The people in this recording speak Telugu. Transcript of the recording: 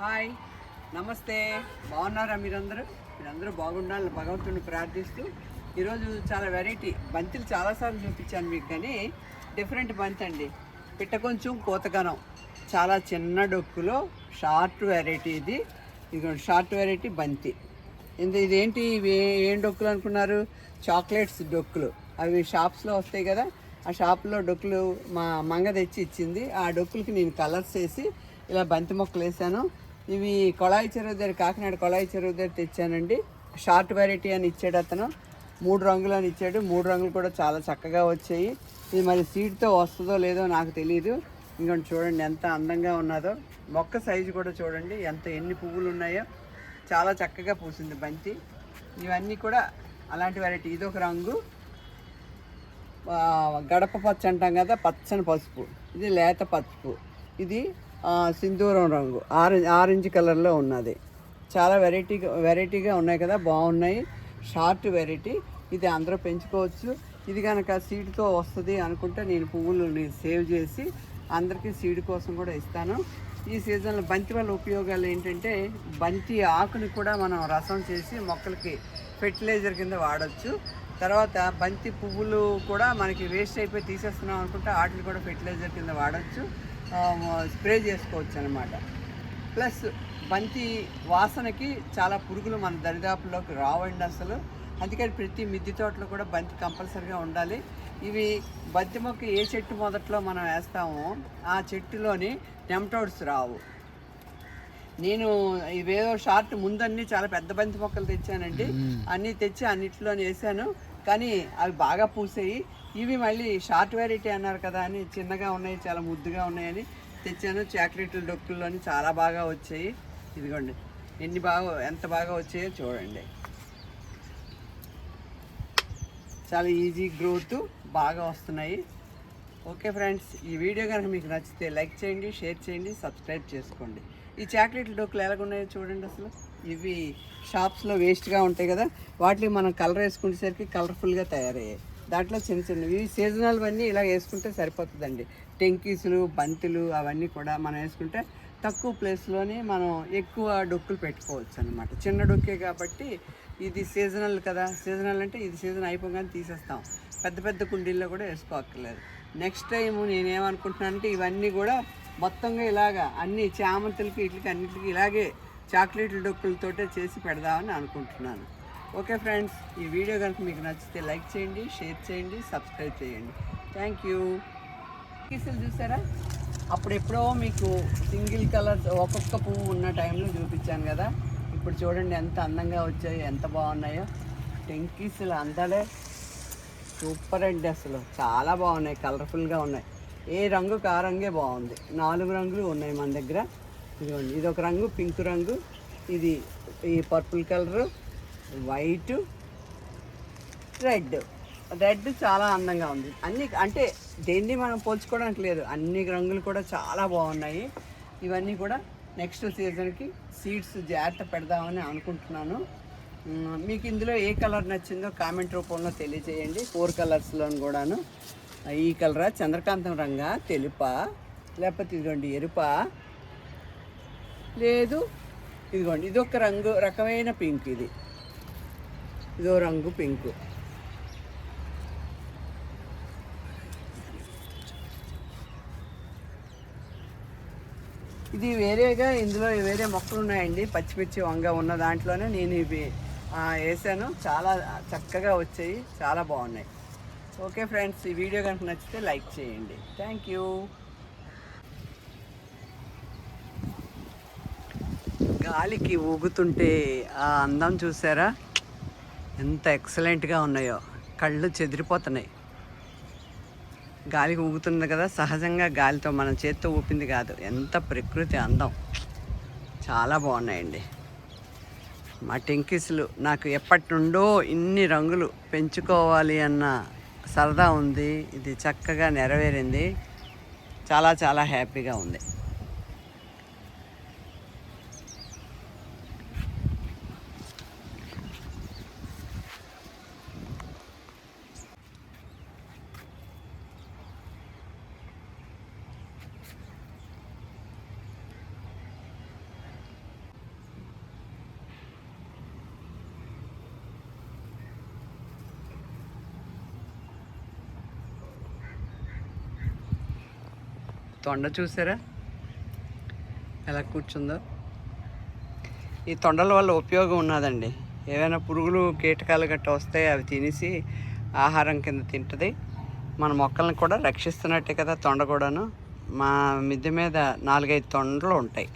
హాయ్ నమస్తే. బాగున్నారా మీరందరూ? మీరందరూ బాగుండాలని భగవంతుని ప్రార్థిస్తూ ఈరోజు చాలా వెరైటీ బంతులు చాలాసార్లు చూపించాను మీకు కానీ డిఫరెంట్ బంతి అండి. పిట్ట కొంచెం కోతగనం. చాలా చిన్న డొక్కులో షార్ట్ వెరైటీ ఇది. ఇది షార్ట్ వెరైటీ బంతి. ఇది ఇదేంటి? ఇవి ఏం డొక్కులు అనుకున్నారు? చాక్లెట్స్ డొక్కులు. అవి షాప్స్లో వస్తాయి కదా ఆ షాప్లో డొక్కులు మా మంగ తెచ్చి ఇచ్చింది. ఆ డొక్కులకి నేను కలర్స్ వేసి ఇలా బంతి మొక్కలు వేసాను. ఇవి కొళాయి చెరువు దగ్గర కాకినాడ కొళాయి చెరువు దగ్గర తెచ్చానండి. షార్ట్ వెరైటీ అని ఇచ్చాడు అతను. మూడు రంగులు అని ఇచ్చాడు. మూడు రంగులు కూడా చాలా చక్కగా వచ్చాయి. ఇది మరి సీడ్తో వస్తుందో లేదో నాకు తెలియదు ఇంకొంచెం చూడండి ఎంత అందంగా ఉన్నదో. మొక్క సైజు కూడా చూడండి ఎంత ఎన్ని పువ్వులు ఉన్నాయో. చాలా చక్కగా పూసింది బంతి. ఇవన్నీ కూడా అలాంటి వెరైటీ ఇదొక రంగు. గడప పచ్చ అంటాం కదా పచ్చని పసుపు. ఇది లేత పసుపు. ఇది సింధూరం రంగు. ఆరెంజ్ ఆరెంజ్ కలర్లో ఉన్నది. చాలా వెరైటీగా వెరైటీగా ఉన్నాయి కదా? బాగున్నాయి. Short variety. ఇది అందరూ పెంచుకోవచ్చు. ఇది కనుక సీడ్తో వస్తుంది అనుకుంటే నేను పువ్వులు సేవ్ చేసి అందరికీ సీడ్ కోసం కూడా ఇస్తాను. ఈ సీజన్లో బంతి వల్ల ఉపయోగాలు ఏంటంటే బంతి ఆకుని కూడా మనం రసం చేసి మొక్కలకి ఫెర్టిలైజర్ కింద వాడచ్చు. తర్వాత బంతి పువ్వులు కూడా మనకి వేస్ట్ అయిపోయి తీసేస్తున్నాం అనుకుంటే వాటిని కూడా ఫెర్టిలైజర్ కింద వాడచ్చు. స్ప్రే చేసుకోవచ్చు అనమాట ప్లస్ బంతి వాసనకి చాలా పురుగులు మన దరిదాపుల్లోకి రావండి అసలు. అందుకని ప్రతి మిద్దె తోటలో కూడా బంతి కంపల్సరిగా ఉండాలి. ఇవి బంతి మొక్క ఏ చెట్టు మొదట్లో మనం వేస్తామో ఆ చెట్టులోని నెమటోడ్స్ రావు. నేను ఇవేదో షార్ట్ ముందన్నీ చాలా పెద్ద బంతి మొక్కలు తెచ్చానండి. అన్నీ తెచ్చి అన్నిటిలో వేసాను. కానీ అవి బాగా పూసాయి. ఇవి మళ్ళీ షార్ట్ వెరైటీ అన్నారు కదా అని చిన్నగా ఉన్నాయి చాలా ముద్దుగా ఉన్నాయని తెచ్చాను. చాక్లెట్లు డొక్కుల్లోని చాలా బాగా వచ్చాయి. ఇదిగోండి. ఎన్ని బాగా ఎంత బాగా వచ్చాయో చూడండి. చాలా ఈజీ గ్రోత్ బాగా వస్తున్నాయి. ఓకే ఫ్రెండ్స్ ఈ వీడియో కనుక మీకు నచ్చితే లైక్ చేయండి షేర్ చేయండి సబ్స్క్రైబ్ చేసుకోండి. ఈ చాక్లెట్ డొక్కులు ఎలాగున్నాయో చూడండి అసలు. ఇవి షాప్స్లో వేస్ట్గా ఉంటాయి కదా వాటికి మనం కలర్ వేసుకునేసరికి కలర్ఫుల్గా తయారయ్యాయి. దాంట్లో చిన్న చిన్నవి ఇవి సీజనల్ అన్నీ ఇలా వేసుకుంటే సరిపోతుందండి. టెంకీసులు బంతులు అవన్నీ కూడా మనం వేసుకుంటే తక్కువ ప్లేస్లోనే మనం ఎక్కువ డొక్కులు పెట్టుకోవచ్చు అనమాట చిన్న డొక్కే కాబట్టి ఇది సీజనల్ కదా సీజనల్ అంటే ఇది సీజన్ అయిపోగానే తీసేస్తాం. పెద్ద పెద్ద కుండీల్లో కూడా వేసుకోక్కర్లేదు. నెక్స్ట్ టైం నేనేమనుకుంటున్నానంటే ఇవన్నీ కూడా మొత్తంగా ఇలాగా అన్ని చామంతులకి వీటికి అన్నిటికీ ఇలాగే చాక్లెట్ల డొక్కులతోటే చేసి పెడదామని అనుకుంటున్నాను. ఓకే ఫ్రెండ్స్ ఈ వీడియో కనుక మీకు నచ్చితే లైక్ చేయండి షేర్ చేయండి సబ్స్క్రైబ్ చేయండి. థ్యాంక్ యూ కీసులు చూసారా? అప్పుడెప్పుడో మీకు సింగిల్ కలర్ ఒక్కొక్క పువ్వు ఉన్న టైంలో చూపించాను కదా. ఇప్పుడు చూడండి ఎంత అందంగా వచ్చాయో ఎంత బాగున్నాయో. టెంకీసులు అందాలే. సూపర్ అండి అసలు. చాలా బాగున్నాయి కలర్ఫుల్గా ఉన్నాయి. ఏ రంగు ఆ రంగే బాగుంది. నాలుగు రంగులు ఉన్నాయి మన దగ్గర. ఇదిగోండి ఇది ఒక రంగు పింక్ రంగు. ఇది ఈ purple colour white red. Red చాలా అందంగా ఉంది. అన్ని అంటే దేన్ని మనం పోల్చుకోవడానికి లేదు. అన్ని రంగులు కూడా చాలా బాగున్నాయి. ఇవన్నీ కూడా నెక్స్ట్ సీజన్కి సీడ్స్ జాగ్రత్త పెడదామని అనుకుంటున్నాను. మీకు ఇందులో ఏ కలర్ నచ్చిందో కామెంట్ రూపంలో తెలియజేయండి. ఫోర్ కలర్స్లోను కూడాను. ఈ కలరా? చంద్రకాంతం రంగా తెలుపా? లేకపోతే ఇదిగోండి ఎరుపా? లేదు. ఇదిగోండి ఇది ఒక రంగు రకమైన పింక్ ఇది. ఇదో రంగు పింక్. ఇది వేరేగా ఇందులో వేరే మొక్కలు ఉన్నాయండి పచ్చిమిర్చి వంగ ఉన్న దాంట్లోనే నేను ఇవి వేసాను. చాలా చక్కగా వచ్చాయి. చాలా బాగున్నాయి. ఓకే ఫ్రెండ్స్ ఈ వీడియో కనుక నచ్చితే లైక్ చేయండి. థ్యాంక్ యూ గాలికి ఊగుతుంటే ఆ అందం చూసారా? ఎంత ఎక్సలెంట్గా ఉన్నాయో. కళ్ళు చెదిరిపోతున్నాయి. గాలికి ఊగుతుంది కదా సహజంగా గాలితో మన చేత్తో ఊపింది కాదు. ఎంత ప్రకృతి అందం. చాలా బాగున్నాయండి. మా టెంకిస్లు నాకు ఎప్పటి నుండో ఇన్ని రంగులు పెంచుకోవాలి అన్న సరదా ఉంది. ఇది చక్కగా నెరవేరింది. చాలా చాలా హ్యాపీగా ఉంది. తొండ చూసారా? ఎలా కూర్చుందో? ఈ తొండల వల్ల ఉపయోగం ఉన్నదండి. ఏవైనా పురుగులు కీటకాలు గట్ట వస్తే అవి తినేసి ఆహారం కింద తింటుంది. మన మొక్కల్ని కూడా రక్షిస్తున్నట్టే కదా తొండ కూడాను. మా మిద్దె మీద నాలుగైదు తొండలు ఉంటాయి.